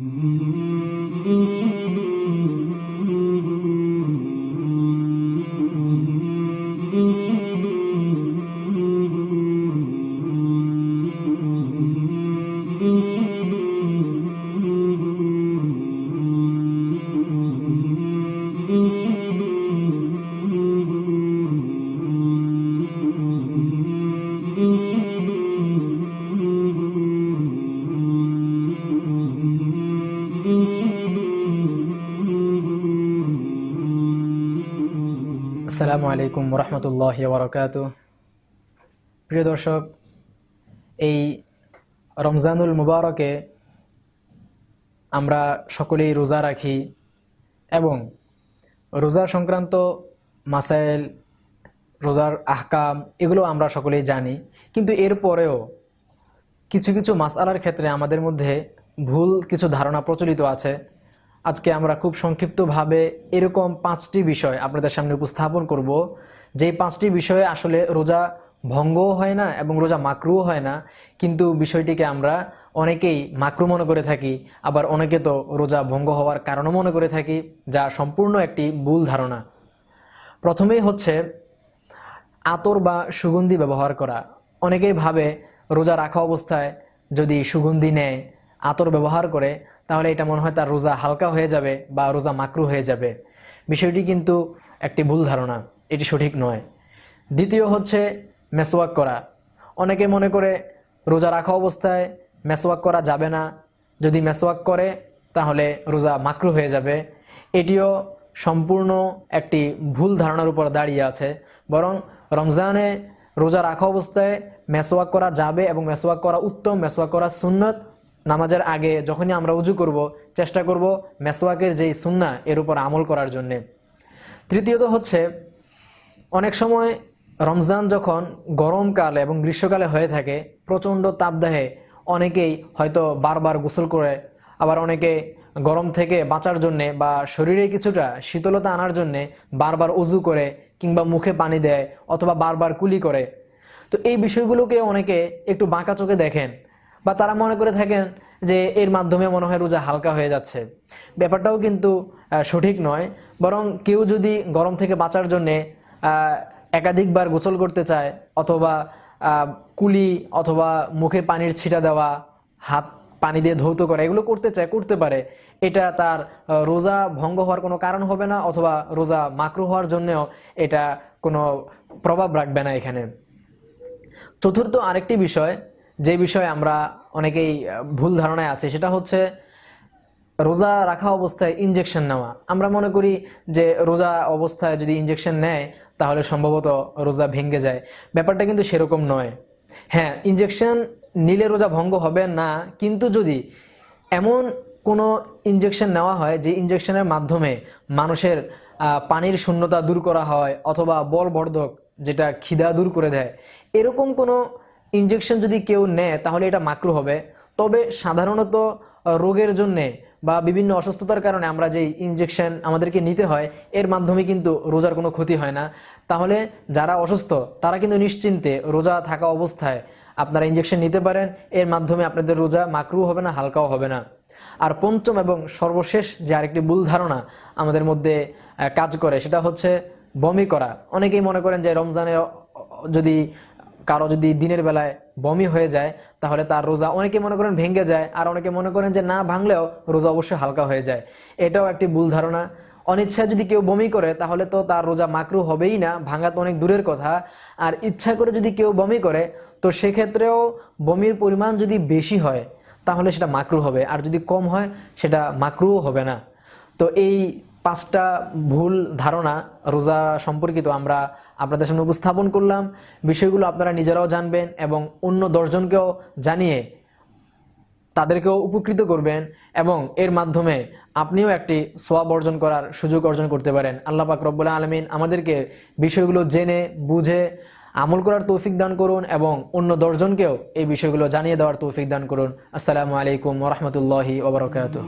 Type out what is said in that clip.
Mm-hmm. আসসালামু আলাইকুম রহমতুল্লাহ বরকাত প্রিয় দর্শক, এই রমজানুল মুবারকে আমরা সকলেই রোজা রাখি এবং রোজা সংক্রান্ত মাসাইল রোজার আহকাম এগুলো আমরা সকলেই জানি। কিন্তু এরপরেও কিছু কিছু মাসআলার ক্ষেত্রে আমাদের মধ্যে ভুল কিছু ধারণা প্রচলিত আছে। আজকে আমরা খুব সংক্ষিপ্তভাবে এরকম পাঁচটি বিষয় আপনাদের সামনে উপস্থাপন করব। যেই পাঁচটি বিষয়ে আসলে রোজা ভঙ্গও হয় না এবং রোজা মাকরুও হয় না, কিন্তু বিষয়টিকে আমরা অনেকেই মাকরু মনে করে থাকি, আবার অনেকে তো রোজা ভঙ্গ হওয়ার কারণও মনে করে থাকি, যা সম্পূর্ণ একটি ভুল ধারণা। প্রথমেই হচ্ছে আতর বা সুগন্ধি ব্যবহার করা। অনেকেই ভাবে রোজা রাখা অবস্থায় যদি সুগন্ধি নেয়, আতর ব্যবহার করে তাহলে এটা মনে হয় তার রোজা হালকা হয়ে যাবে বা রোজা মাকরু হয়ে যাবে। বিষয়টি কিন্তু একটি ভুল ধারণা, এটি সঠিক নয়। দ্বিতীয় হচ্ছে মেসওয়াক করা। অনেকে মনে করে রোজা রাখা অবস্থায় মেসওয়াক করা যাবে না। যদি মেসওয়াক করে, তাহলে রোজা মাকরু হয়ে যাবে। এটিও সম্পূর্ণ একটি ভুল ধারণার উপর দাঁড়িয়ে আছে। বরং রমজানে রোজা রাখা অবস্থায় মেসওয়াক করা যাবে এবং মেসওয়াক করা উত্তম, মেসওয়াক করা সুন্নত। নামাজের আগে যখনই আমরা উজু করব, চেষ্টা করব মেসওয়াকের যেই সুন্না, এর উপর আমল করার জন্যে। তৃতীয়ত হচ্ছে, অনেক সময় রমজান যখন গরমকাল এবং গ্রীষ্মকালে হয়ে থাকে, প্রচণ্ড তাপদাহে অনেকেই হয়তো বারবার গোসল করে, আবার অনেকে গরম থেকে বাঁচার জন্যে বা শরীরে কিছুটা শীতলতা আনার জন্যে বারবার উজু করে কিংবা মুখে পানি দেয় অথবা বারবার কুলি করে। তো এই বিষয়গুলোকে অনেকে একটু বাঁকা চোখে দেখেন। বা তারা মনে করে থাকেন যে এর মাধ্যমে মনে হয় রোজা হালকা হয়ে যাচ্ছে। ব্যাপারটাও কিন্তু সঠিক নয়। বরং কেউ যদি গরম থেকে বাঁচার জন্যে একাধিকবার গোসল করতে চায়, অথবা কুলি অথবা মুখে পানির ছিটা দেওয়া, হাত পানি দিয়ে ধৌত করা, এগুলো করতে চায়, করতে পারে। এটা তার রোজা ভঙ্গ হওয়ার কোনো কারণ হবে না, অথবা রোজা মাকরু হওয়ার জন্যেও এটা কোনো প্রভাব রাখবে না এখানে। চতুর্থ আরেকটি বিষয় যে বিষয়ে আমরা অনেকেই ভুল ধারণায় আছে, সেটা হচ্ছে রোজা রাখা অবস্থায় ইনজেকশন নেওয়া। আমরা মনে করি যে রোজা অবস্থায় যদি ইনজেকশন নেয়, তাহলে সম্ভবত রোজা ভেঙে যায়। ব্যাপারটা কিন্তু সেরকম নয়। হ্যাঁ ইনজেকশন নিলে রোজা ভঙ্গ হবে না, কিন্তু যদি এমন কোনো ইনজেকশন নেওয়া হয়, যে ইনজেকশনের মাধ্যমে মানুষের পানির শূন্যতা দূর করা হয়, অথবা বলবর্ধক যেটা খিদা দূর করে দেয়, এরকম কোনো ইনজেকশন যদি কেউ নেয়, তাহলে এটা মাকরু হবে। তবে সাধারণত রোগের জন্যে বা বিভিন্ন অসুস্থতার কারণে আমরা যে ইনজেকশন আমাদেরকে নিতে হয়, এর মাধ্যমে কিন্তু রোজার কোনো ক্ষতি হয় না। তাহলে যারা অসুস্থ, তারা কিন্তু নিশ্চিন্তে রোজা থাকা অবস্থায় আপনারা ইনজেকশন নিতে পারেন। এর মাধ্যমে আপনাদের রোজা মাকরু হবে না, হালকাও হবে না। আর পঞ্চম এবং সর্বশেষ যে আরেকটি ভুল ধারণা আমাদের মধ্যে কাজ করে, সেটা হচ্ছে বমি করা। অনেকেই মনে করেন যে রমজানের, যদি কারও যদি দিনের বেলায় বমি হয়ে যায়, তাহলে তার রোজা অনেকে মনে করেন ভেঙে যায়, আর অনেকে মনে করেন যে না ভাঙলেও রোজা অবশ্যই হালকা হয়ে যায়। এটাও একটি ভুল ধারণা। অনিচ্ছায় যদি কেউ বমি করে, তাহলে তো তার রোজা মাকরু হবেই না, ভাঙা তো অনেক দূরের কথা। আর ইচ্ছা করে যদি কেউ বমি করে, তো সেক্ষেত্রেও বমির পরিমাণ যদি বেশি হয়, তাহলে সেটা মাকরু হবে। আর যদি কম হয়, সেটা মাকরুও হবে না। তো এই পাঁচটা ভুল ধারণা রোজা সম্পর্কিত আমরা আপনাদের সামনে উপস্থাপন করলাম। বিষয়গুলো আপনারা নিজেরাও জানবেন এবং অন্য দশজনকেও জানিয়ে তাদেরকেও উপকৃত করবেন এবং এর মাধ্যমে আপনিও একটি সোয়াব অর্জন করার সুযোগ অর্জন করতে পারেন। আল্লাহ পাক রব্বুল আলমিন আমাদেরকে বিষয়গুলো জেনে, বুঝে, আমল করার তৌফিক দান করুন এবং অন্য দশজনকেও এই বিষয়গুলো জানিয়ে দেওয়ার তৌফিক দান করুন। আসসালামু আলাইকুম রহমতুল্লাহি ওবরাকাতুহ